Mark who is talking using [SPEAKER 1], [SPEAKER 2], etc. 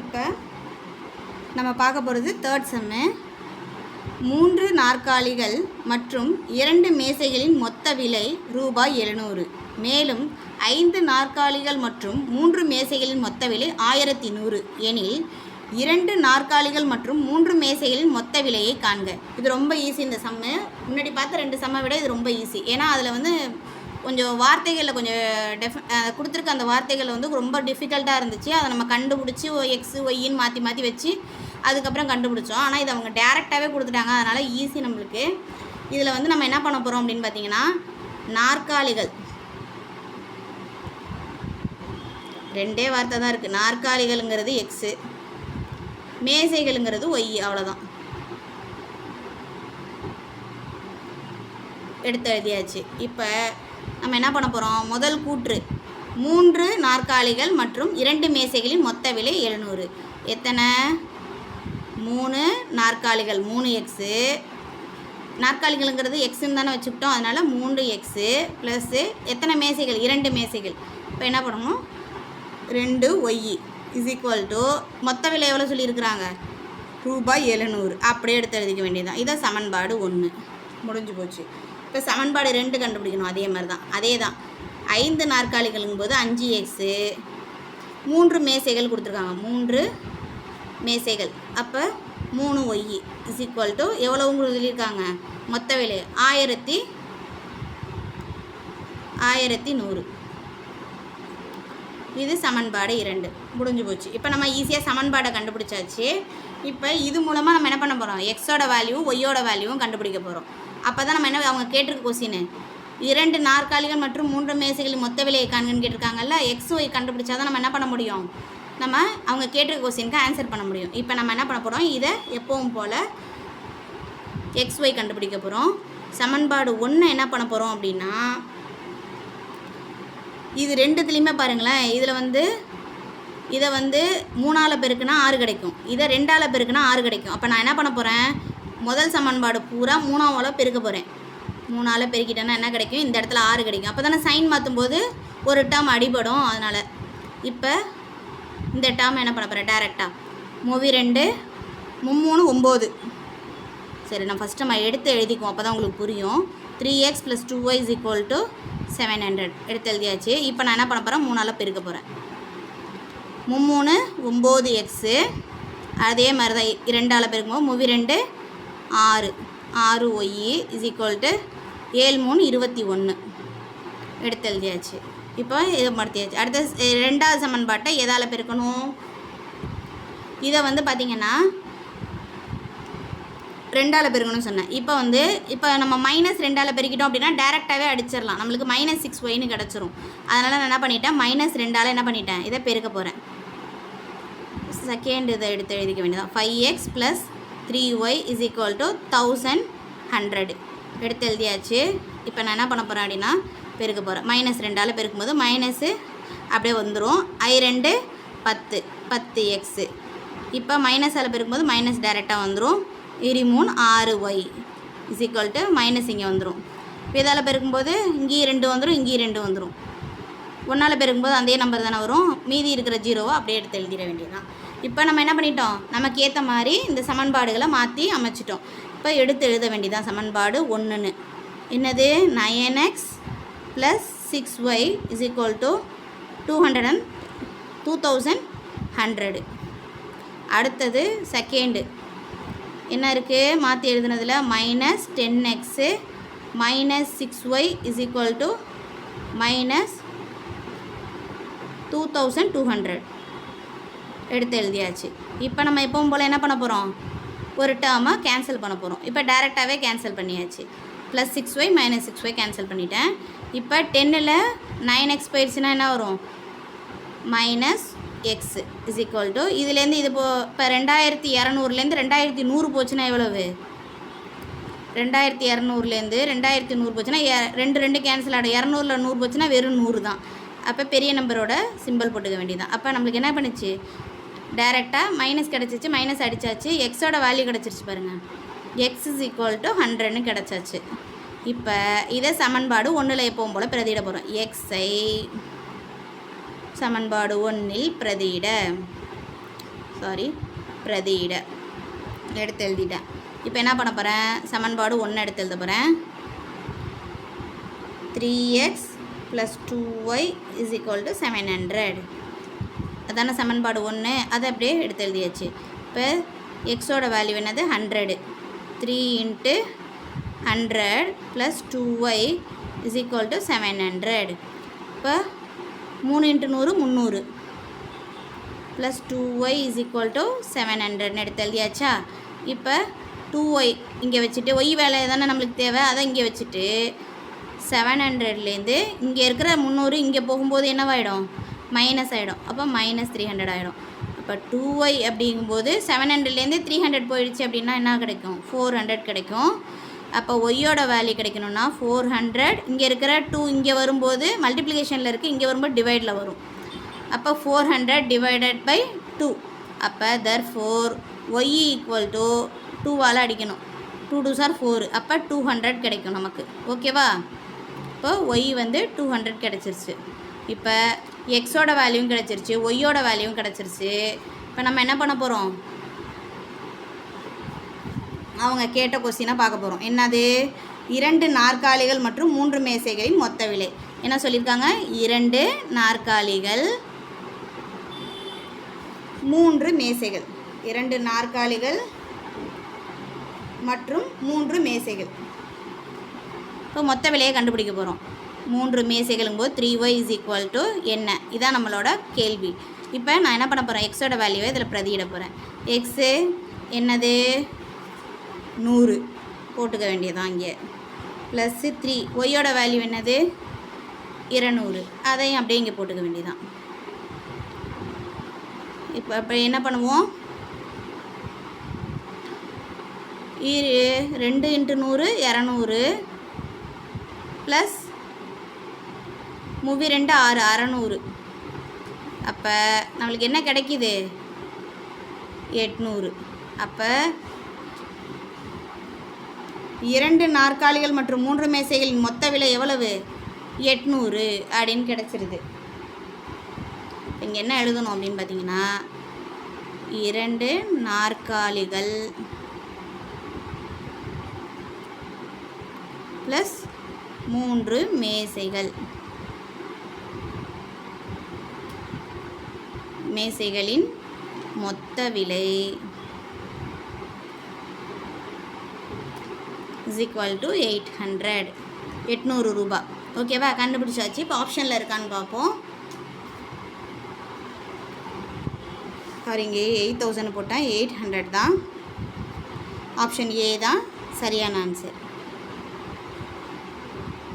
[SPEAKER 1] இப்போ நம்ம பார்க்க போகிறது தேர்ட் செம்மு மூன்று நாற்காலிகள் மற்றும் இரண்டு மேசைகளின் மொத்த விலை ரூபாய் எழுநூறு. மேலும் ஐந்து நாற்காலிகள் மற்றும் மூன்று மேசைகளின் மொத்த விலை ஆயிரத்தி நூறு. எனில் இரண்டு நாற்காலிகள் மற்றும் மூன்று மேசைகளின் மொத்த விலையை காண்க. இது ரொம்ப ஈஸி இந்த சம்மு முன்னாடி பார்த்த ரெண்டு சம்மை விட இது ரொம்ப ஈஸி ஏன்னா அதில் வந்து கொஞ்சம் வார்த்தைகளில் கொஞ்சம் டெஃப் கொடுத்துருக்க அந்த வார்த்தைகள் வந்து ரொம்ப டிஃபிகல்ட்டாக இருந்துச்சு. அதை நம்ம கண்டுபிடிச்சி எக்ஸு ஒய்ன்னு மாற்றி மாற்றி வச்சு அதுக்கப்புறம் கண்டுபிடிச்சோம். ஆனால் இது அவங்க டேரெக்டாகவே கொடுத்துட்டாங்க. அதனால் ஈஸி நம்மளுக்கு. இதில் வந்து நம்ம என்ன பண்ண போகிறோம் அப்படின்னு பார்த்தீங்கன்னா நாற்காலிகள். ரெண்டே வார்த்தை தான் இருக்குது நாற்காலிகள்ங்கிறது எக்ஸு மேசைகளுங்கிறது ஒய் அவ்வளோதான் எடுத்து எழுதியாச்சு. இப்போ நம்ம என்ன பண்ண போகிறோம் முதல் கூற்று. மூன்று நாற்காலிகள் மற்றும் இரண்டு மேசைகளின் மொத்த விலை எழுநூறு. எத்தனை? மூணு நாற்காலிகள் மூணு எக்ஸு நாற்காலிகள்ங்கிறது எக்ஸுன்னு தானே வச்சுக்கிட்டோம். அதனால் மூன்று எக்ஸு ப்ளஸ்ஸு எத்தனை மேசைகள்? இரண்டு மேசைகள். இப்போ என்ன பண்ணணும்? ரெண்டு ஒய் இஸ் ஈக்குவல் டு மொத்த விலை எவ்வளோ சொல்லியிருக்கிறாங்க? ரூபாய் எழுநூறு. அப்படியே எடுத்து எழுதிக்க வேண்டியதுதான். இதான் சமன்பாடு ஒன்று முடிஞ்சு போச்சு. இப்போ சமன்பாடு ரெண்டு கண்டுபிடிக்கணும். அதே மாதிரி தான் அதே தான் ஐந்து நாற்காலிகளுங்கும் போது அஞ்சு எக்ஸு மூன்று மேசைகள் கொடுத்துருக்காங்க. மூன்று மேசைகள். அப்போ மூணு ஒய் இஸ் ஈக்குவல் டு எவ்வளோங்கிறது சொல்லியிருக்காங்க. மொத்த விலை ஆயிரத்தி ஆயிரத்தி நூறு. இது சமன்பாடு இரண்டு. முடிஞ்சு போச்சு. இப்போ நம்ம ஈஸியாக சமன்பாடை கண்டுபிடிச்சாச்சு. இப்போ இது மூலமாக நம்ம என்ன பண்ண போகிறோம் எக்ஸோட வேல்யூ ஒய்யோட வேல்யூவும் கண்டுபிடிக்க போகிறோம் அப்போ தான் நம்ம என்ன அவங்க கேட்டிருக்க கொஸ்டின் இரண்டு நாற்காலிகள் மற்றும் மூன்று மேசைகளின் மொத்த விலையை காண்கன்னு கேட்டிருக்காங்கல்ல எக்ஸ் ஒய் கண்டுபிடிச்சா தான் நம்ம என்ன பண்ண முடியும்? நம்ம அவங்க கேட்டிருக்க கொஸ்டினுக்கு ஆன்சர் பண்ண முடியும். இப்போ நம்ம என்ன பண்ண போகிறோம் இதை எப்பவும் போல் எக்ஸ் ஒய் கண்டுபிடிக்க போகிறோம் சமன்பாடு ஒன்று என்ன பண்ண போகிறோம் அப்படின்னா இது ரெண்டுத்துலேயுமே பாருங்களேன் இதில் வந்து இதை வந்து மூணால் பெருக்குனா ஆறு கிடைக்கும். இதை ரெண்டால் பெருக்குனா ஆறு கிடைக்கும். அப்போ நான் என்ன பண்ண போகிறேன் முதல் சமன்பாடு பூரா மூணாவால் பெருக்க போகிறேன் மூணால் பெருக்கிட்டேன்னா என்ன கிடைக்கும்? இந்த இடத்துல ஆறு கிடைக்கும். அப்போ தானே சைன் மாற்றும் போது ஒரு டேர்ம் அடிபடும். அதனால் இப்போ இந்த டேர்ம் என்ன பண்ண போகிறேன் டேரெக்டாக மூவி ரெண்டு மும்மூணு ஒம்பது. சரி நான் ஃபஸ்ட்டு நம்ம எடுத்து எழுதிக்குவோம். அப்போ தான் உங்களுக்கு புரியும். Three X plus two Y is equal to seven hundred எடுத்து எழுதியாச்சு. இப்போ நான் என்ன பண்ண போகிறேன் மூணால் பெருக்க போகிறேன் மும்மூணு ஒம்பது எக்ஸு அதே மாதிரி தான் இரண்டால் பெருக்கும்போது மூவி ரெண்டு ஆறு. ஆறு ஒய் இஸ் ஈக்குவல் டு ஏழு மூணு இருபத்தி ஒன்று. எடுத்து எழுதியாச்சு. இப்போ இதை மடுத்தியாச்சு அடுத்த ரெண்டாவது சமன்பாட்டை எதால் பெருக்கணும்? இதை வந்து பார்த்திங்கன்னா ரெண்டால் பெருக்கணும்னு சொன்னேன். இப்போ வந்து இப்போ நம்ம மைனஸ் ரெண்டால் பெருக்கிட்டோம் அப்படின்னா டேரெக்டாகவே அடிச்சிடலாம். நம்மளுக்கு மைனஸ் சிக்ஸ் ஒய்னு கிடச்சிரும். அதனால் நான் என்ன பண்ணிட்டேன்? மைனஸ் ரெண்டால் என்ன பண்ணிட்டேன்? இதை பெருக்க போகிறேன் செகண்ட் இதை எடுத்து எழுதிக்க வேண்டியதான் five X plus three Y is equal to thousand hundred எடுத்து எழுதியாச்சு. இப்போ நான் என்ன பண்ண போகிறேன் அப்படின்னா பெருக்க போகிறேன் மைனஸ் ரெண்டால் பெருக்கும்போது மைனஸு அப்படியே வந்துடும் ஐ ரெண்டு பத்து. பத்து எக்ஸு இப்போ மைனஸால் பெருக்கும்போது மைனஸ் டைரெக்டாக வந்துடும் இரு மூணு ஆறு Y is equal to minus இங்கே வந்துடும் இதால் பெருக்கும்போது இங்கேயும் ரெண்டு வந்துடும் இங்கேயும் ரெண்டு வந்துடும் ஒன்றால் பெருக்கும்போது அதே நம்பர் தானே வரும். மீதி இருக்கிற ஜீரோவை அப்படியே எடுத்து எழுதிட வேண்டியதுதான். இப்போ நம்ம என்ன பண்ணிட்டோம்? நமக்கு ஏற்ற மாதிரி இந்த சமன்பாடுகளை மாற்றி அமைச்சிட்டோம். இப்போ எடுத்து எழுத வேண்டியதான் சமன்பாடு ஒன்றுன்னு என்னது? Nine X plus six Y is equal to two hundred and two thousand hundred அடுத்தது செகண்டு என்ன இருக்குது மாற்றி எழுதுனதில் minus ten X minus six Y is equal to minus two thousand two hundred எடுத்து எழுதியாச்சு. இப்போ நம்ம எப்பவும் போல் என்ன பண்ண போகிறோம் ஒரு டேர்மை கேன்சல் பண்ண போகிறோம் இப்போ டேரெக்டாகவே கேன்சல் பண்ணியாச்சு. Plus six Y minus six Y cancel பண்ணிட்டேன். இப்போ டென்னில் நைன் எக்ஸ் போயிடுச்சுன்னா என்ன வரும்? Minus X is equal to இதுலேருந்து இது போ இப்போ ரெண்டாயிரத்தி இரநூறுலேருந்து ரெண்டாயிரத்தி நூறு போச்சுன்னா எவ்வளவு? ரெண்டாயிரத்தி இரநூறுலேருந்து ரெண்டாயிரத்தி நூறு போச்சுன்னா ரெண்டு ரெண்டு கேன்சல் ஆகிடும். இரநூறுல நூறு போச்சுன்னா வெறும் நூறு தான். அப்போ பெரிய நம்பரோட சிம்பிள் போட்டுக்க வேண்டியதான் அப்போ நம்மளுக்கு என்ன பண்ணுச்சு? டைரெக்டாக மைனஸ் கிடச்சிச்சு மைனஸ் அடிச்சாச்சு. எக்ஸோட வேல்யூ கிடச்சிருச்சு பாருங்கள் எக்ஸ் இஸ் ஈக்குவல் டு ஹண்ட்ரட்னு கிடச்சாச்சு. இப்போ இதை சமன்பாடு ஒன்றில் எப்பவும் போல் பிரதியிட போகிறோம் எக்ஸை சமன்பாடு ஒன்றில் பிரதியிட. சாரி பிரதியிட. எடுத்து எழுதிட்டேன். இப்போ என்ன பண்ண போகிறேன் சமன்பாடு ஒன்று எடுத்து எழுத போகிறேன் three X plus two Y is equal to seven hundred அதான சமன்பாடு ஒன்று. அதை அப்படியே எடுத்து எழுதியாச்சு. இப்போ எக்ஸோட வேல்யூ என்னது? Hundred three into hundred plus two Y is equal to seven hundred இப்போ மூணு இன்ட்டு நூறு முந்நூறு. Plus two Y is equal to seven ஹண்ட்ரட்னு எடுத்து எழுதியாச்சா? இப்போ டூ ஒய் இங்கே வச்சுட்டு ஒய் வேலை தானே நம்மளுக்கு தேவை? அதை இங்கே வச்சுட்டு செவன் ஹண்ட்ரட்லேருந்து இங்கே இருக்கிற முந்நூறு இங்கே போகும்போது என்னவாயிடும்? மைனஸ் ஆகிடும் அப்போ மைனஸ் த்ரீ ஹண்ட்ரட் ஆகிடும் அப்போ டூ ஒய் அப்படிங்கும்போது செவன் ஹண்ட்ரட்லேருந்து த்ரீ ஹண்ட்ரட் போயிடுச்சு அப்படின்னா என்ன கிடைக்கும்? ஃபோர் ஹண்ட்ரட் கிடைக்கும். அப்போ ஒய்யோட வேல்யூ கிடைக்கணும்னா ஃபோர் ஹண்ட்ரட் இங்கே இருக்கிற டூ இங்கே வரும்போது மல்டிப்ளிகேஷனில் இருக்குது இங்கே வரும்போது டிவைடில் வரும். அப்போ four hundred divided by two அப்போ தர் ஃபோர் ஒய் ஈக்குவல் டு டூவால் அடிக்கணும். டூ டூ சார் ஃபோர் அப்போ டூ ஹண்ட்ரட் கிடைக்கும் நமக்கு. ஓகேவா இப்போ ஒய் வந்து டூ ஹண்ட்ரட் கிடச்சிருச்சு. இப்போ எக்ஸோட வேல்யூவும் கிடச்சிருச்சு ஒய்யோட வேல்யூவும் கிடச்சிருச்சு. இப்போ நம்ம என்ன பண்ண போகிறோம் அவங்க கேட்ட கொஸ்டினாக பார்க்க போகிறோம் என்னது? இரண்டு நாற்காலிகள் மற்றும் மூன்று மேசைகளின் மொத்த விலை. என்ன சொல்லியிருக்காங்க? இரண்டு நாற்காலிகள் மூன்று மேசைகள். இரண்டு நாற்காலிகள் மற்றும் மூன்று மேசைகள். இப்போ மொத்த விலையை கண்டுபிடிக்க போகிறோம் மூன்று மேசைகளும் போது three Y is equal to என்ன? இதான் நம்மளோட கேள்வி. இப்போ நான் என்ன பண்ண போகிறேன் எக்ஸோட வேல்யூவை இதில் பிரதியிட போகிறேன் எக்ஸு என்னது? நூறு. போட்டுக்க வேண்டியதான் இங்கே. ப்ளஸ்ஸு த்ரீ ஒய்யோட வேல்யூ என்னது? இருநூறு. அதையும் அப்படியே இங்கே போட்டுக்க வேண்டியதான் இப்போ இப்போ என்ன பண்ணுவோம்? இரு ரெண்டு இன்ட்டு நூறு இரநூறு ப்ளஸ் மூவி ரெண்டு ஆறு அறநூறு. அப்போ நம்மளுக்கு என்ன கிடைக்கிது? எட்நூறு. அப்போ இரண்டு நாற்காலிகள் மற்றும் மூன்று மேசைகளின் மொத்த விலை எவ்வளவு? எட்நூறு அப்படின்னு கிடச்சிருது. இங்கே என்ன எழுதணும் அப்படின்னு பார்த்தீங்கன்னா இரண்டு நாற்காலிகள் ப்ளஸ் மூன்று மேசைகள். மேசைகளின் மொத்த விலை. Is equal to eight hundred எட்நூறு ரூபா. ஓகேவா கண்டுபிடிச்சாச்சு. இப்போ ஆப்ஷனில் இருக்கான்னு பார்ப்போம். சாரி இங்கே எயிட் தௌசண்ட் போட்டால் எயிட் ஹண்ட்ரட் தான். ஆப்ஷன் ஏ தான். சரியான ஆன்சர்